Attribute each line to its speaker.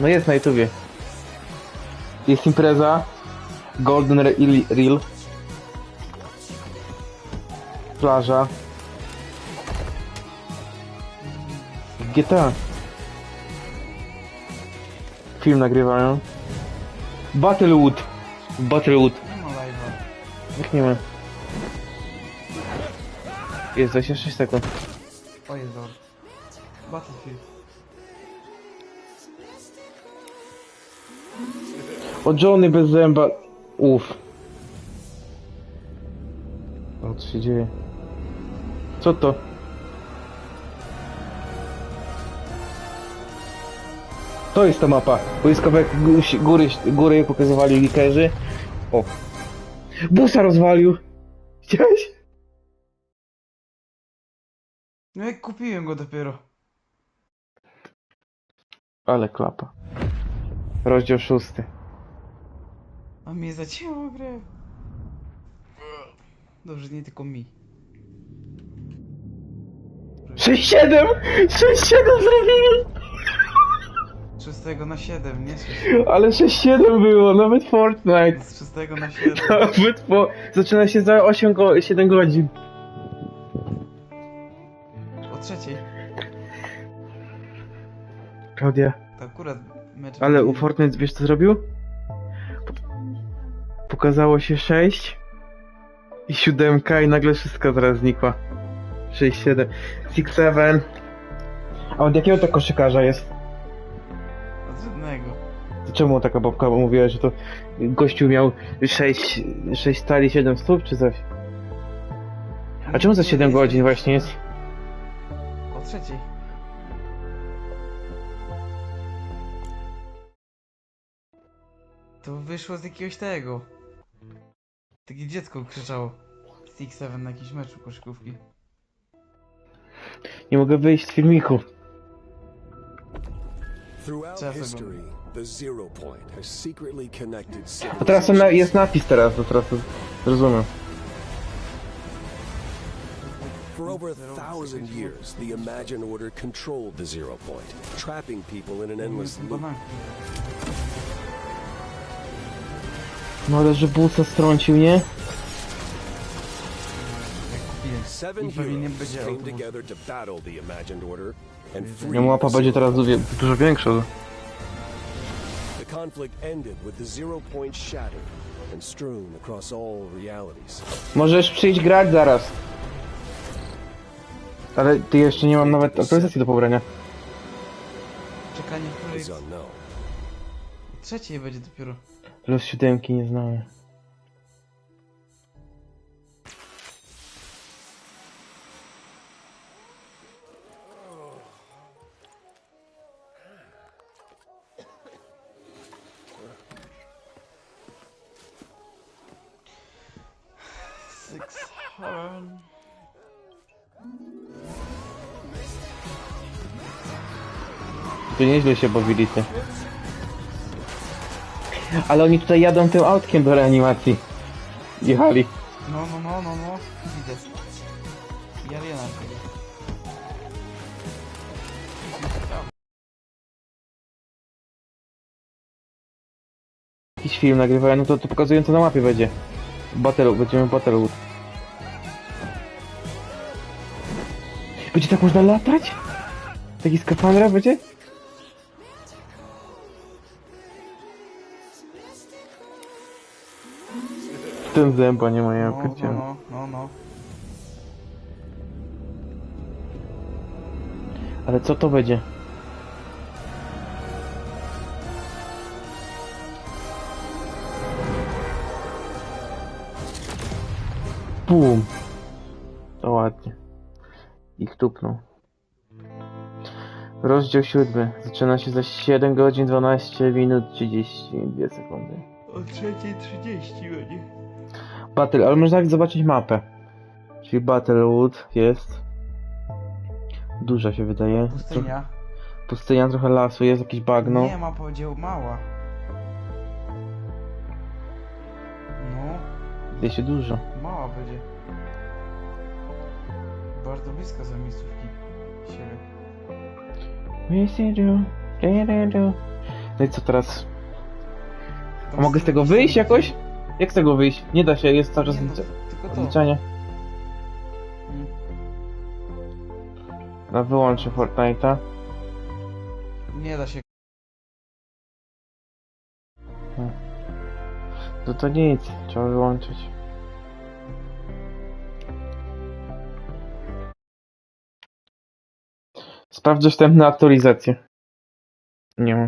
Speaker 1: No jest na YouTubie. Jest impreza. Golden Re- Reel. Plaża. GTA. Film nagrywają. Battlewood. Battlewood.
Speaker 2: Nie ma.
Speaker 1: Jak nie ma. Jest 26 sekund.
Speaker 2: O dobra. Battlefield.
Speaker 1: O Johnny bez zęba. Uff. O co się dzieje? Co to? To jest ta mapa. G- góry, góry pokazywali likerzy. O. Busa rozwalił. Chciałeś?
Speaker 2: No jak kupiłem go dopiero.
Speaker 1: Ale klapa. Rozdział szósty.
Speaker 2: A mnie zacięło grę. Dobrze, nie tylko mi.
Speaker 1: 6-7! 6-7 zrobili!
Speaker 2: 6 na 7, nie 6.
Speaker 1: Ale 6-7 było, nawet Fortnite.
Speaker 2: Z 6 na 7.
Speaker 1: Nawet po... Zaczyna się za 8 go... 7 godzin.
Speaker 2: O trzeciej.
Speaker 1: Klaudia.
Speaker 2: To akurat mecz.
Speaker 1: Ale u Fortnite wiesz co zrobił? Po- Pokazało się 6 i 7 i nagle wszystko zaraz znikła. 6, 7, 6, 7. A od jakiego to koszykarza jest?
Speaker 2: Od żadnego.
Speaker 1: Czemu taka babka mówiła, że to gościu miał 6, 6 stali, 7 stóp czy coś? A czemu za 7 godzin właśnie jest?
Speaker 2: O trzeciej. To wyszło z jakiegoś tego. Takie dziecko krzyczało. Six Seven na jakimś meczu koszykówki.
Speaker 1: Nie mogę wyjść z filmiku.
Speaker 3: Throughout
Speaker 2: Czasem.
Speaker 3: history, the zero point has secretly connected
Speaker 1: A teraz na, jest napis teraz, to teraz to rozumiem.
Speaker 3: For over a thousand years, the Imagine Order controlled the zero point, trapping people in an endless loop.
Speaker 1: No ale że busa strącił, nie?
Speaker 3: Seven
Speaker 2: I pewnie nie
Speaker 3: heroes
Speaker 2: będzie
Speaker 3: came
Speaker 2: autobus.
Speaker 3: together to battle the Imagined Order and free
Speaker 1: Nie mapa
Speaker 3: the
Speaker 1: będzie
Speaker 3: zero
Speaker 1: teraz dużo, dużo większa.
Speaker 3: The conflict ended with the zero point shattered and strewn across all realities.
Speaker 1: Możesz przyjść grać zaraz. Ale ty jeszcze nie mam nawet aktualizacji do pobrania.
Speaker 2: Czekanie w której...
Speaker 3: Is unknown.
Speaker 2: Trzeciej będzie dopiero.
Speaker 1: Plus siódemki nie znamy. Tu nieźle się bawili ty. Ale oni tutaj jadą tym autkiem do reanimacji. Jechali.
Speaker 2: No, no, no, no, no. Widzę. I Ariana.
Speaker 1: Jakiś film nagrywają, no to, to pokazują co na mapie będzie. Battle, będziemy w Battlewood. Będzie tak można latać? Taki skafandra będzie? Ten zęba nie ma, ja
Speaker 2: No, no, no, no, no.
Speaker 1: Ale co to będzie? Bum! To ładnie. Ich tupnął. Rozdział siódmy. Zaczyna się za 7 godzin 12 minut 32 sekundy.
Speaker 2: O trzeciej 30 będzie.
Speaker 1: Battle, ale można zobaczyć mapę. Czyli Battlewood jest. Duża się wydaje.
Speaker 2: Pustynia.
Speaker 1: Pustynia, trochę lasu, jest jakieś bagno.
Speaker 2: Nie ma powiedział mała. No,
Speaker 1: Wydaje się dużo.
Speaker 2: mała będzie. Bardzo blisko za miejscówki.
Speaker 1: Do. No i co teraz? A mogę z tego wyjść jakoś? Jak z tego wyjść? Nie da się, jest cały czas
Speaker 2: Nie, no, tylko to.
Speaker 1: liczenie.
Speaker 2: Mm.
Speaker 1: No wyłączę Fortnite'a.
Speaker 2: Nie da się.
Speaker 1: To to nic, trzeba wyłączyć. Sprawdź dostępne aktualizacje. Nie mam.